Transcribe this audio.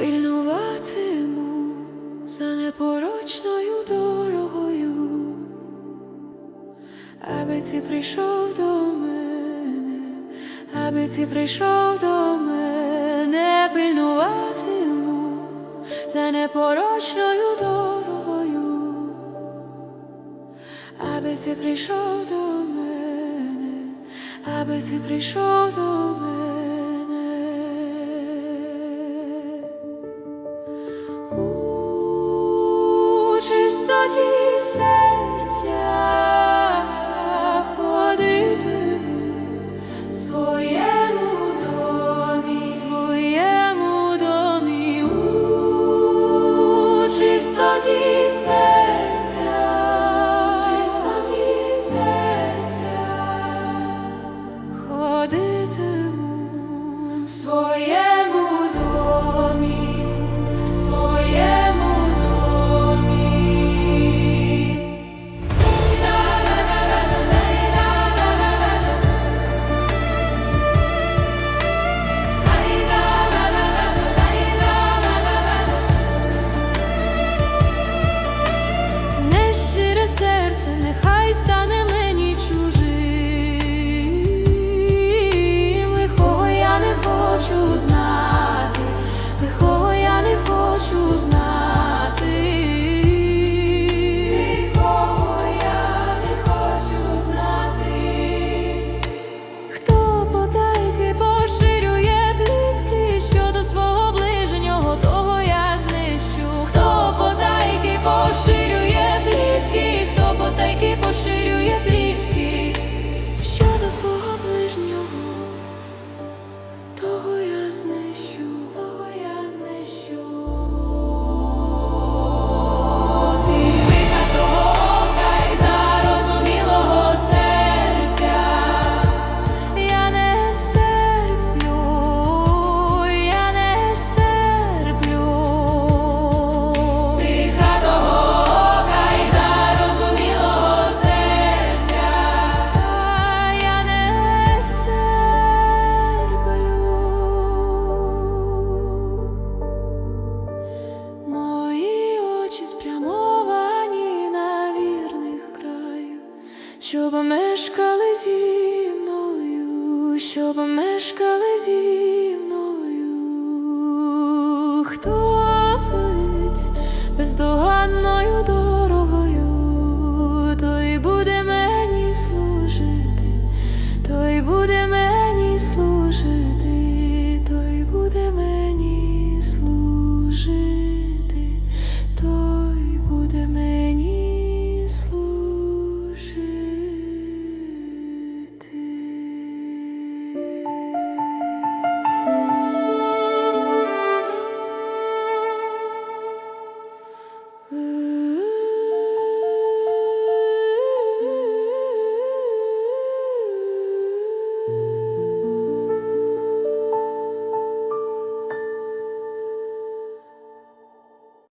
пильнуватиму за непорочною дорогою, аби ти прийшов до мене, аби ти прийшов до мене, пильнуватиму за непорочною дорогою, аби ти прийшов до мене, аби ти прийшов до мене. Чистоті серця ходитиму своєму домі, в своєму домі, у чистоті серця, чистоті серця ходитиму своєму Нещире серце нехай стане щоб мешкали зі мною, щоб мешкали зі мною. Хто плить бездоганною дорогою, Ooh.